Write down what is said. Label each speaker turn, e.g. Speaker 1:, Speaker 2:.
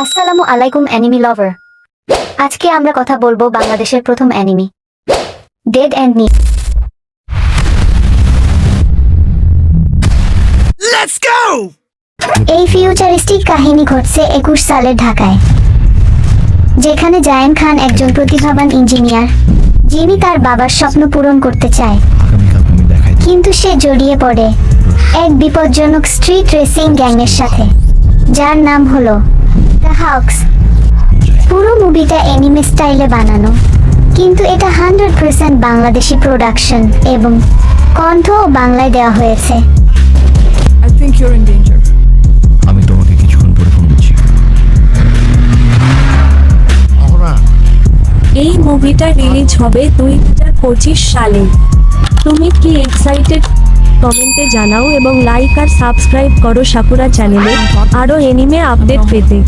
Speaker 1: আসসালামু আলাইকুম অ্যানিমি লাভার আজকে আমরা কথা বলব বাংলাদেশের প্রথম অ্যানিমি ডেড অ্যান্ড
Speaker 2: go!
Speaker 1: এই ফিউচারিস্টিক কাহিনী ঘটছে একুশ সালের ঢাকায় যেখানে জায়েন খান একজন প্রতিভাবান ইঞ্জিনিয়ার যিনি তার বাবার স্বপ্ন পূরণ করতে চায়। কিন্তু সে জড়িয়ে পড়ে এক বিপজ্জনক স্ট্রিট রেসিং গ্যাংয়ের সাথে যার নাম হলো দ্য পুরো মুভিটা এনিমে স্টাইলে বানানো। কিন্তু এটা হান্ড্রেড পার্সেন্ট বাংলাদেশি প্রোডাকশন এবং কণ্ঠও বাংলায় দেওয়া হয়েছে।
Speaker 3: I think you're in danger.
Speaker 2: আমি তোমাকে কিছুক্ষণ পরে ফোন দিচ্ছি।
Speaker 4: এই মুভিটা রিলিজ হবে দুই হাজার পঁচিশ সালে। তুমি কি এক্সাইটেড কমেন্টে জানাও এবং লাইক আর সাবস্ক্রাইব করো সাকুরা চ্যানেলে আরও এনিমে আপডেট পেতে।